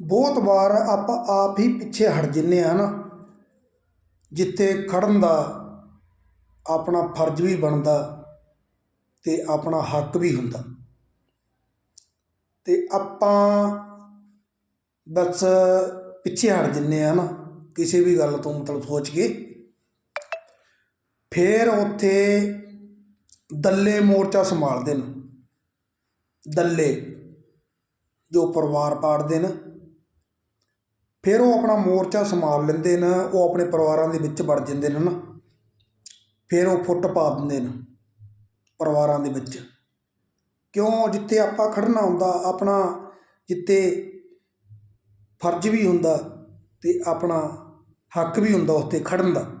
ਬਹੁਤ ਵਾਰ ਆਪਾਂ ਆਪ ਹੀ ਪਿੱਛੇ ਹਟ ਜਿੰਨੇ ਆ ਨਾ, ਜਿੱਥੇ ਖੜਨ ਦਾ ਆਪਣਾ ਫਰਜ਼ ਵੀ ਬਣਦਾ ਤੇ ਆਪਣਾ ਹੱਕ ਵੀ ਹੁੰਦਾ। ਤੇ ਆਪਾਂ ਬਸ ਪਿੱਛੇ ਹਟ ਜਿੰਨੇ ਆ ਨਾ, ਕਿਸੇ ਵੀ ਗੱਲ ਤੋਂ ਮਤਲਬ ਸੋਚ ਕੇ। ਫੇਰ ਉੱਥੇ ਦੱਲੇ ਮੋਰਚਾ ਸੰਭਾਲਦੇ ਨੇ। ਦੱਲੇ ਜੋ ਪਰਿਵਾਰ ਪਾੜਦੇ ਨੇ। ਫਿਰ ਉਹ ਆਪਣਾ ਮੋਰਚਾ ਸੰਭਾਲ ਲੈਂਦੇ ਨੇ, ਉਹ ਆਪਣੇ ਪਰਿਵਾਰਾਂ ਦੇ ਵਿੱਚ ਵੜ ਜਾਂਦੇ ਨੇ ਨਾ। ਫਿਰ ਉਹ ਫੁੱਟ ਪਾ ਦਿੰਦੇ ਨੇ ਪਰਿਵਾਰਾਂ ਦੇ ਵਿੱਚ। ਕਿਉਂ? ਜਿੱਥੇ ਆਪਾਂ ਖੜਨਾ ਹੁੰਦਾ, ਆਪਣਾ ਜਿੱਥੇ ਫਰਜ਼ ਵੀ ਹੁੰਦਾ ਤੇ ਆਪਣਾ ਹੱਕ ਵੀ ਹੁੰਦਾ ਉੱਥੇ ਖੜਨ ਦਾ।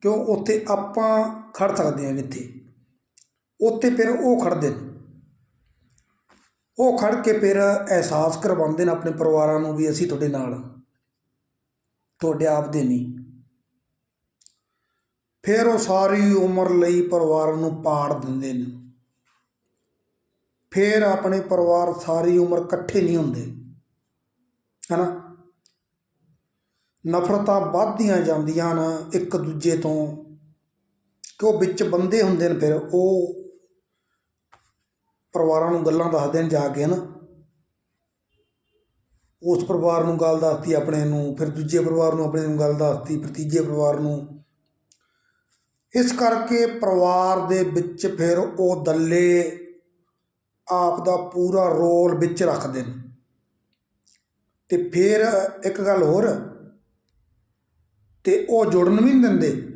ਕਿਉਂ? ਉੱਥੇ ਆਪਾਂ ਖੜ ਸਕਦੇ ਹਾਂ ਜਿੱਥੇ। ਉੱਥੇ ਫਿਰ ਉਹ ਖੜਦੇ ਨੇ। ਉਹ ਖੜ ਕੇ ਫਿਰ ਅਹਿਸਾਸ ਕਰਵਾਉਂਦੇ ਨੇ ਆਪਣੇ ਪਰਿਵਾਰਾਂ ਨੂੰ ਵੀ ਅਸੀਂ ਤੁਹਾਡੇ ਨਾਲ ਤੁਹਾਡੇ ਆਪ ਦੇ ਨਹੀਂ। ਫਿਰ ਉਹ ਸਾਰੀ ਉਮਰ ਲਈ ਪਰਿਵਾਰ ਨੂੰ ਪਾੜ ਦਿੰਦੇ ਨੇ। ਫਿਰ ਆਪਣੇ ਪਰਿਵਾਰ ਸਾਰੀ ਉਮਰ ਇਕੱਠੇ ਨਹੀਂ ਹੁੰਦੇ। ਹਨਾ? ਨਫ਼ਰਤਾਂ ਵੱਧਦੀਆਂ ਜਾਂਦੀਆਂ ਨੇ ਇੱਕ ਦੂਜੇ ਤੋਂ। ਕਿ ਉਹ ਵਿੱਚ ਬੰਦੇ ਹੁੰਦੇ ਨੇ ਫਿਰ ਉਹ ਪਰਿਵਾਰਾਂ ਨੂੰ ਗੱਲਾਂ ਦੱਸਦੇ ਨੇ ਜਾ ਕੇ ਨਾ ਉਸ ਪਰਿਵਾਰ ਨੂੰ ਗੱਲ ਦੱਸਤੀ ਆਪਣੇ ਨੂੰ, ਫਿਰ ਦੂਜੇ ਪਰਿਵਾਰ ਨੂੰ ਆਪਣੇ ਨੂੰ ਗੱਲ ਦੱਸਤੀ, ਫਿਰ ਤੀਜੇ ਪਰਿਵਾਰ ਨੂੰ। ਇਸ ਕਰਕੇ ਪਰਿਵਾਰ ਦੇ ਵਿੱਚ ਫਿਰ ਉਹ ਦੱਲੇ ਆਪ ਦਾ ਪੂਰਾ ਰੋਲ ਵਿੱਚ ਰੱਖਦੇ ਨੇ। ਤੇ ਫਿਰ ਇੱਕ ਗੱਲ ਹੋਰ, ਤੇ ਉਹ ਜੁੜਨ ਵੀ ਨਹੀਂ ਦਿੰਦੇ।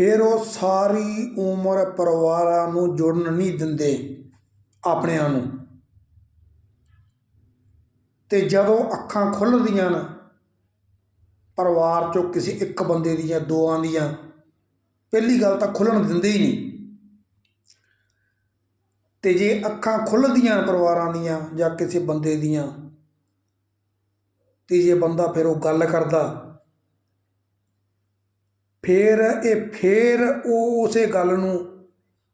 ਫਿਰ ਉਹ ਸਾਰੀ ਉਮਰ ਪਰਿਵਾਰਾਂ ਨੂੰ ਜੁੜਨ ਨਹੀਂ ਦਿੰਦੇ ਆਪਣਿਆਂ ਨੂੰ। ਤੇ ਜਦੋਂ ਅੱਖਾਂ ਖੁੱਲ੍ਹਦੀਆਂ ਨਾ, ਪਰਿਵਾਰ ਚੋਂ ਕਿਸੇ ਇੱਕ ਬੰਦੇ ਦੀਆਂ ਦੋਆਂ ਦੀਆਂ, ਪਹਿਲੀ ਗੱਲ ਤਾਂ ਖੁੱਲ੍ਹਣ ਦਿੰਦੇ ਹੀ ਨਹੀਂ। ਤੇ ਜੇ ਅੱਖਾਂ ਖੁੱਲ੍ਹਦੀਆਂ ਪਰਿਵਾਰਾਂ ਦੀਆਂ ਜਾਂ ਕਿਸੇ ਬੰਦੇ ਦੀਆਂ, ਤੇ ਜੇ ਬੰਦਾ ਫਿਰ ਉਹ ਗੱਲ ਕਰਦਾ ਫਿਰ ਇਹ ਫਿਰ ਉਹ ਉਸੇ ਗੱਲ ਨੂੰ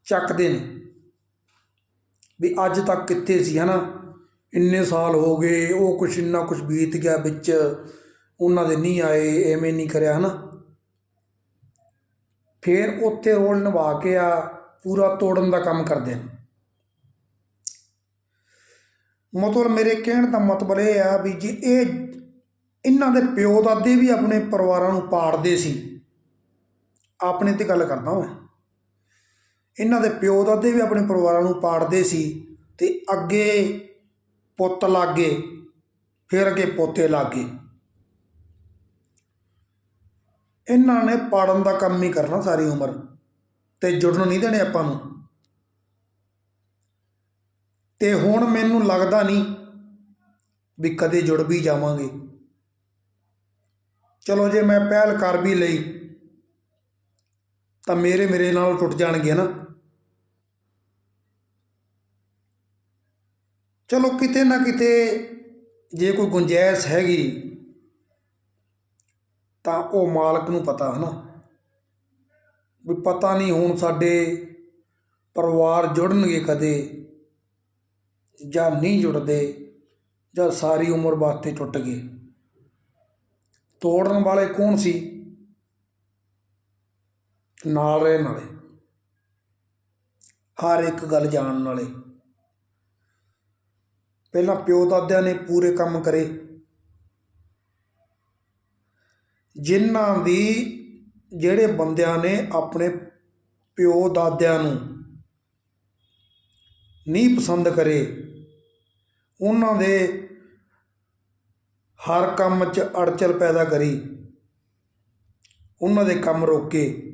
ਚੱਕਦੇ ਨੇ ਵੀ ਅੱਜ ਤੱਕ ਕਿੱਥੇ ਸੀ, ਹਨਾ? ਇੰਨੇ ਸਾਲ ਹੋ ਗਏ, ਉਹ ਕੁਛ ਇੰਨਾ ਕੁਛ ਬੀਤ ਗਿਆ ਵਿੱਚ, ਉਹਨਾਂ ਦੇ ਨਹੀਂ ਆਏ, ਐਵੇਂ ਨਹੀਂ ਕਰਿਆ, ਹਨਾ? ਫਿਰ ਉੱਥੇ ਰੋਲ ਨਿਭਾ ਕੇ ਆ, ਪੂਰਾ ਤੋੜਨ ਦਾ ਕੰਮ ਕਰਦੇ ਨੇ। ਮਤਲਬ ਮੇਰੇ ਕਹਿਣ ਦਾ ਮਤਲਬ ਇਹ ਆ ਵੀ ਜੇ ਇਹ, ਇਹਨਾਂ ਦੇ ਪਿਓ ਦਾਦੇ ਵੀ ਆਪਣੇ ਪਰਿਵਾਰਾਂ ਨੂੰ ਪਾੜਦੇ ਸੀ ਆਪਣੇ ਤੇ ਗੱਲ ਕਰਦਾ ਮੈਂ ਇਹਨਾਂ ਦੇ ਪਿਓ ਦਾਦੇ ਵੀ ਆਪਣੇ ਪਰਿਵਾਰਾਂ ਨੂੰ ਪਾੜਦੇ ਸੀ ਤੇ ਅੱਗੇ ਪੁੱਤ ਲਾਗੇ, ਫਿਰ ਅੱਗੇ ਪੋਤੇ ਲਾਗੇ। ਇਹਨਾਂ ਨੇ ਪਾੜਨ ਦਾ ਕੰਮ ਹੀ ਕਰਨਾ ਸਾਰੀ ਉਮਰ ਤੇ ਜੁੜਨ ਨਹੀਂ ਦੇਣੇ ਆਪਾਂ ਨੂੰ। ਤੇ ਹੁਣ ਮੈਨੂੰ ਲੱਗਦਾ ਨਹੀਂ ਵੀ ਕਦੇ ਜੁੜ ਵੀ ਜਾਵਾਂਗੇ। ਚਲੋ ਜੇ ਮੈਂ ਪਹਿਲ ਕਰ ਵੀ ਲਈ ਤਾਂ ਮੇਰੇ ਮੇਰੇ ਨਾਲ ਟੁੱਟ ਜਾਣਗੇ ਨਾ। ਚਲੋ ਕਿਤੇ ਨਾ ਕਿਤੇ ਜੇ ਕੋਈ ਗੁੰਜਾਇਸ਼ ਹੈਗੀ, ਤਾਂ ਉਹ ਮਾਲਕ ਨੂੰ ਪਤਾ ਹੈ ਨਾ ਵੀ ਪਤਾ ਨਹੀਂ ਹੁਣ ਸਾਡੇ ਪਰਿਵਾਰ ਜੁੜਨਗੇ ਕਦੇ, ਜਾਂ ਨਹੀਂ ਜੁੜਦੇ, ਜਾਂ ਸਾਰੀ ਉਮਰ ਵਾਸਤੇ ਟੁੱਟ ਗਏ। ਤੋੜਨ ਵਾਲੇ ਕੌਣ ਸੀ? ਨਾਲ ਰਹਿਣ ਵਾਲੇ। ਹਰ ਇੱਕ ਗੱਲ ਜਾਣਨ ਵਾਲੇ। ਪਹਿਲਾਂ ਪਿਓ ਦਾਦਿਆਂ ਨੇ ਪੂਰੇ ਕੰਮ ਕਰੇ। ਜਿਨ੍ਹਾਂ ਦੀ, ਜਿਹੜੇ ਬੰਦਿਆਂ ਨੇ ਆਪਣੇ ਪਿਓ ਦਾਦਿਆਂ ਨੂੰ ਨਹੀਂ ਪਸੰਦ ਕਰੇ, ਉਹਨਾਂ ਦੇ ਹਰ ਕੰਮ 'ਚ ਅੜਚਲ ਪੈਦਾ ਕਰੀ। ਉਹਨਾਂ ਦੇ ਕੰਮ ਰੋਕੇ।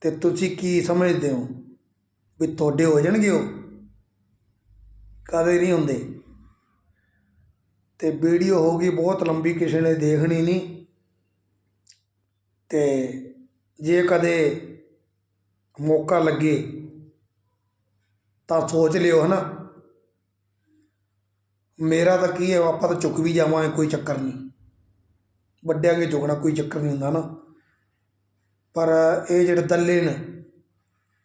ਅਤੇ ਤੁਸੀਂ ਕੀ ਸਮਝਦੇ ਹੋ ਵੀ ਤੁਹਾਡੇ ਹੋ ਜਾਣਗੇ ਉਹ? ਕਦੇ ਨਹੀਂ ਹੁੰਦੇ? ਅਤੇ ਵੀਡੀਓ ਹੋਗੀ ਬਹੁਤ ਲੰਬੀ, ਕਿਸੇ ਨੇ ਦੇਖਣੀ ਨਹੀਂ। ਅਤੇ ਜੇ ਕਦੇ ਮੌਕਾ ਲੱਗੇ ਤਾਂ ਸੋਚ ਲਿਓ ਹੈ ਨਾ ਮੇਰਾ ਤਾਂ ਕੀ ਹੈ, ਆਪਾਂ ਤਾਂ ਚੁੱਕ ਵੀ ਜਾਵਾਂਗੇ, ਕੋਈ ਚੱਕਰ ਨਹੀਂ। ਵੱਡਿਆਂ ਕੇ ਚੁੱਕਣਾ ਕੋਈ ਚੱਕਰ ਨਹੀਂ ਹੁੰਦਾ ਨਾ। ਪਰ ਇਹ ਜਿਹੜੇ ਦੱਲੇ ਨੇ,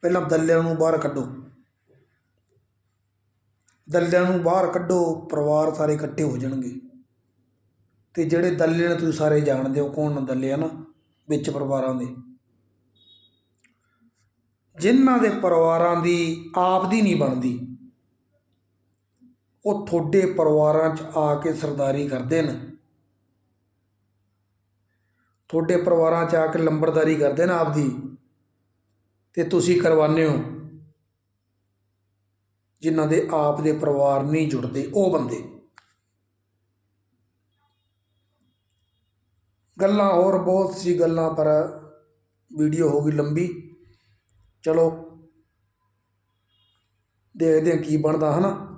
ਪਹਿਲਾਂ ਦੱਲਿਆਂ ਨੂੰ ਬਾਹਰ ਕੱਢੋ। ਦੱਲਿਆਂ ਨੂੰ ਬਾਹਰ ਕੱਢੋ, ਪਰਿਵਾਰ ਸਾਰੇ ਇਕੱਠੇ ਹੋ ਜਾਣਗੇ। ਤੇ ਜਿਹੜੇ ਦੱਲੇ ਨੇ ਤੁਸੀਂ ਸਾਰੇ ਜਾਣਦੇ ਹੋ, ਕੌਣ ਨੇ ਦੱਲੇ ਆ ਨਾ ਵਿੱਚ ਪਰਿਵਾਰਾਂ ਦੇ। ਜਿਨ੍ਹਾਂ ਦੇ ਪਰਿਵਾਰਾਂ ਦੀ ਆਪ ਦੀ ਨਹੀਂ ਬਣਦੀ, ਉਹ ਤੁਹਾਡੇ ਪਰਿਵਾਰਾਂ 'ਚ ਆ ਕੇ ਸਰਦਾਰੀ ਕਰਦੇ ਨੇ। ਤੁਹਾਡੇ ਪਰਿਵਾਰਾਂ 'ਚ ਆ ਕੇ ਲੰਬੜਦਾਰੀ ਕਰਦੇ ਨਾ ਆਪਦੀ, ਤੇ ਤੁਸੀਂ ਕਰਵਾਉਂਦੇ ਹੋ। ਜਿਨ੍ਹਾਂ ਦੇ ਆਪ ਦੇ ਪਰਿਵਾਰ ਨਹੀਂ ਜੁੜਦੇ, ਉਹ ਬੰਦੇ। ਗੱਲਾਂ ਹੋਰ ਬਹੁਤ ਸੀ ਗੱਲਾਂ, ਪਰ ਵੀਡੀਓ ਹੋ ਗਈ ਲੰਬੀ। ਚਲੋ, ਦੇਖਦੇ ਹਾਂ ਕੀ ਬਣਦਾ, ਹਨਾ?